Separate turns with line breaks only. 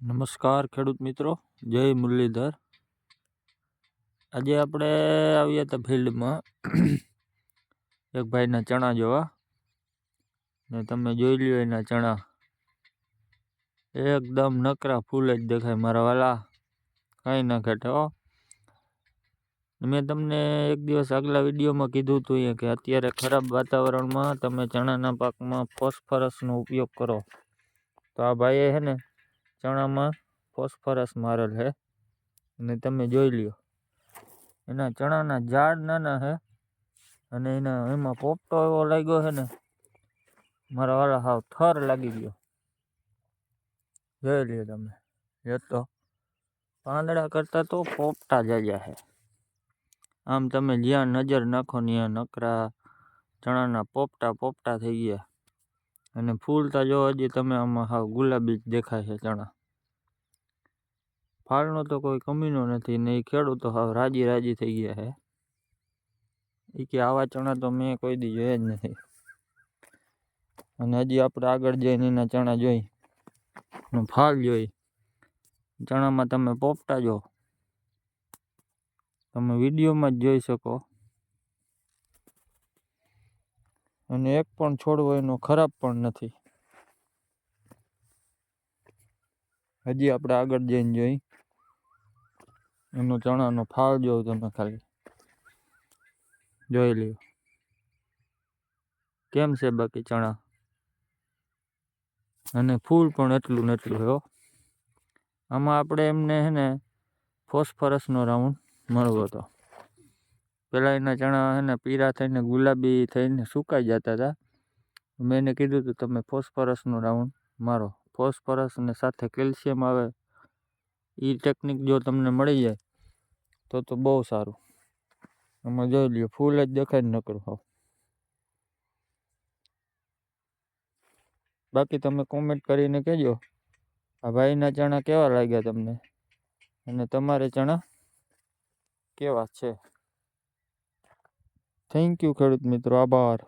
નમસ્કાર ખેડૂત મિત્રો, જય મુરલીધર. આજે આપણે આવ્યા હતા ફિલ્ડમાં એક ભાઈના ચણા જોવા. ને તમે જોઈ લ્યો એના ચણા. એકદમ નકરા ફૂલ જ દેખાય મારા વાલા. કાંઈ ના ઘટે હો. મેં તમને એક દિવસ આગલા વિડીયોમાં કીધું હતું કે અત્યારે ખરાબ વાતાવરણમાં તમે ચણાના પાકમાં ફોસ્ફરસનો ઉપયોગ કરો. તો આ ભાઈએ છે ને ચણામાં ફોસ્ફરસ મારેલ છે અને તમે જોઈ લ્યો. એના ચણાના ઝાડ નાના છે અને એના એમાં પોપટો એવો લાગ્યો છે ને. મારા વાળા હાવ થર લાગી ગયો. જોઈ લ્યો તમે. એ તો પાંદડા કરતાં તો પોપટા જાજા છે આમ તમે જ્યાં નજર નાખો ત્યાં નકરા ચણાના પોપટા પોપટા થઈ ગયા. અને ફૂલતા જો હજી તમે આમાં હાવ ગુલાબી જ દેખાય છે ચણા. ફાળનો તો કોઈ કમીનો નથી ને એ ખેડૂતો હાવ રાજી રાજી થઈ ગયા છે. એ કે આવા ચણા તો મેં કોઈ દી જોયા જ નથી. અને હજી આપણે આગળ જઈને એના ચણા જોઈ. ફાલ જોઈ. ચણામાં તમે પોપટા જો. તમે વિડીયોમાં જ જોઈ શકો. અને એક પણ છોડવો એનો ખરાબ પણ નથી. હજી આપણે આગળ જઈને જોઈ. એનો ચણાનો ફાળ જોઉં તમે ખાલી. જોઈ લ્યો. કેમ છે બાકી ચણા? અને ફૂલ પણ એટલું ને એટલું હો. આમાં આપણે એમને હે ને ફોસ્ફરસનો રાઉન્ડ મળવો હતો. પહેલાં એના ચણા છે ને પીળા થઈને ગુલાબી થઈને સુકાઈ જતા હતા મેં એને કીધું હતું તમે ફોસ્ફરસનો રાઉન્ડ મારો. ફોસ્ફરસ અને સાથે કેલ્શિયમ આવે એ ટેકનિક જો તમને મળી જાય, તો તો બહુ સારું. એમાં જોઈ લ્યો, ફૂલ જ દેખાય ન કરો હોવ. બાકી તમે કોમેન્ટ કરીને કહેજો, આ ભાઈના ચણા કેવા લાગ્યા તમને? અને તમારે ચણા કેવા છે? થેન્ક યુ ખેડૂત મિત્રો. આભાર.